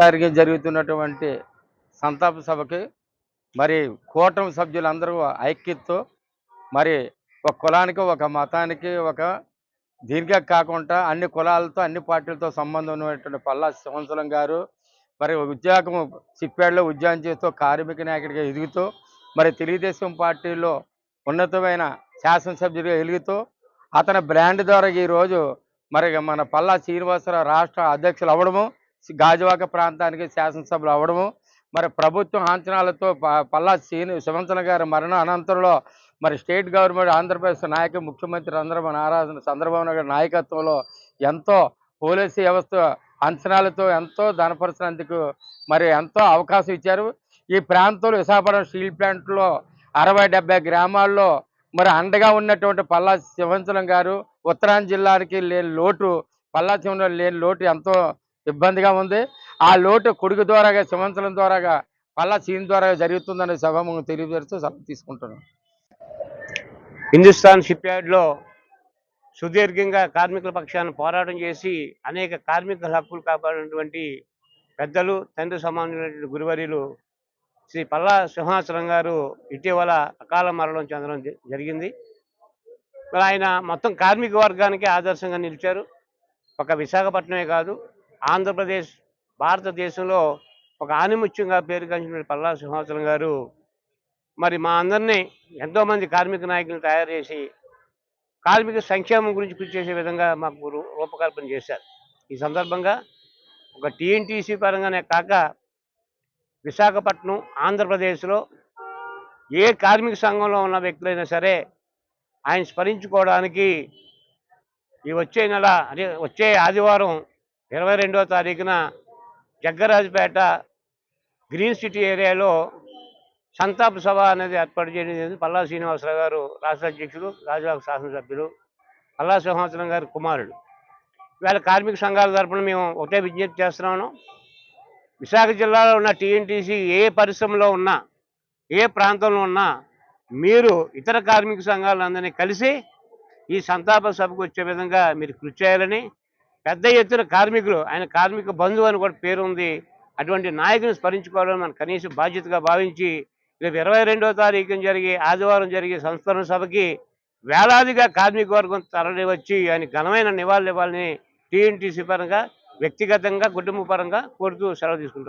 తారీఖు జరుగుతున్నటువంటి సంతాప సభకి మరి కూటమి సభ్యులందరూ ఐక్యతతో మరి ఒక కులానికి ఒక మతానికి ఒక దీనికే కాకుండా అన్ని కులాలతో అన్ని పార్టీలతో సంబంధం ఉన్నటువంటి పల్లా సంవత్సరం గారు మరి ఉద్యోగం సిప్పేడలో ఉద్యోగం చేస్తూ కార్మిక నాయకుడిగా ఎదుగుతూ మరి తెలుగుదేశం పార్టీలో ఉన్నతమైన శాసనసభ్యుడిగా ఎదుగుతూ అతని బ్రాండ్ ద్వారా ఈరోజు మరి మన పల్లా శ్రీనివాసరావు రాష్ట్ర అధ్యక్షులు అవ్వడము గాజువాక ప్రాంతానికి శాసనసభలు అవ్వడము మరి ప్రభుత్వం అంచనాలతో పల్లా శ్రీని సుమంతన గారి మరణ అనంతరంలో మరి స్టేట్ గవర్నమెంట్ ఆంధ్రప్రదేశ్ నాయక ముఖ్యమంత్రి చంద్రబాబు నారాయణ చంద్రబాబు నాయుడు నాయకత్వంలో ఎంతో పోలీసు వ్యవస్థ అంచనాలతో ఎంతో ధనపరచినందుకు మరి ఎంతో అవకాశం ఇచ్చారు. ఈ ప్రాంతంలో విశాఖపట్నం స్టీల్ ప్లాంట్లో అరవై డెబ్బై గ్రామాల్లో మరి అండగా ఉన్నటువంటి పల్లా సింహంచలం గారు ఉత్తరాంధ్ర జిల్లాకి లేని లోటు పల్లా సింహంలో లేని లోటు ఎంతో ఇబ్బందిగా ఉంది. ఆ లోటు కొడుకు ద్వారాగా శివంచలం ద్వారాగా పల్లా సీన్ ద్వారా జరుగుతుందనే సభము తెలియజేస్తూ సభ తీసుకుంటున్నాం. హిందుస్థాన్ షిప్ యార్డ్లో సుదీర్ఘంగా కార్మికుల పక్షాన పోరాటం చేసి అనేక కార్మికుల హక్కులు కాపాడినటువంటి పెద్దలు తండ్రి సమానమైనటువంటి గురువర్యులు శ్రీ పల్లా సింహాచలం గారు ఇటీవల అకాల మరణం చెందడం జరిగింది. మరి ఆయన మొత్తం కార్మిక వర్గానికి ఆదర్శంగా నిలిచారు. ఒక విశాఖపట్నమే కాదు ఆంధ్రప్రదేశ్ భారతదేశంలో ఒక ఆనిముత్యంగా పేరుగాంచిన పల్లా సింహాచలం గారు మరి మా అందరినీ ఎంతోమంది కార్మిక నాయకులు తయారు చేసి కార్మిక సంక్షేమం గురించి కృషి చేసే విధంగా మాకు రూపకల్పన చేశారు. ఈ సందర్భంగా ఒక టీఎన్టీసీ పరంగానే కాక విశాఖపట్నం ఆంధ్రప్రదేశ్లో ఏ కార్మిక సంఘంలో ఉన్న వ్యక్తులైనా సరే ఆయన స్మరించుకోవడానికి ఈ వచ్చే నెల అదే వచ్చే ఆదివారం ఇరవై రెండవ తారీఖున జగ్గరాజుపేట గ్రీన్ సిటీ ఏరియాలో సంతాప సభ అనేది ఏర్పాటు చేయడం పల్లా శ్రీనివాసరావు గారు రాష్ట్ర అధ్యక్షుడు గాజువాక శాసనసభ్యులు పల్లా సింహాచలం గారి కుమారుడు ఇవాళ కార్మిక సంఘాల తరఫున మేము ఒకటే విజ్ఞప్తి చేస్తున్నాము విశాఖ జిల్లాలో ఉన్న టీఎన్టీసీ ఏ పరిశ్రమలో ఉన్నా ఏ ప్రాంతంలో ఉన్నా మీరు ఇతర కార్మిక సంఘాలందరినీ కలిసి ఈ సంతాప సభకు వచ్చే విధంగా మీరు కృషి చేయాలని పెద్ద ఎత్తున కార్మికులు ఆయన కార్మిక బంధువు అని కూడా పేరు ఉంది అటువంటి నాయకుని స్మరించుకోవడం మన కనీస బాధ్యతగా భావించి రేపు ఇరవై రెండవ తారీఖున జరిగే ఆదివారం జరిగే సంస్కరణ సభకి వేలాదిగా కార్మిక వర్గం తరలి వచ్చి ఆయన ఘనమైన నివాళులు ఇవ్వాలని టీఎన్టీసీ పరంగా వ్యక్తిగతంగా కుటుంబ పరంగా కోరుతూ సెలవు తీసుకుంటాం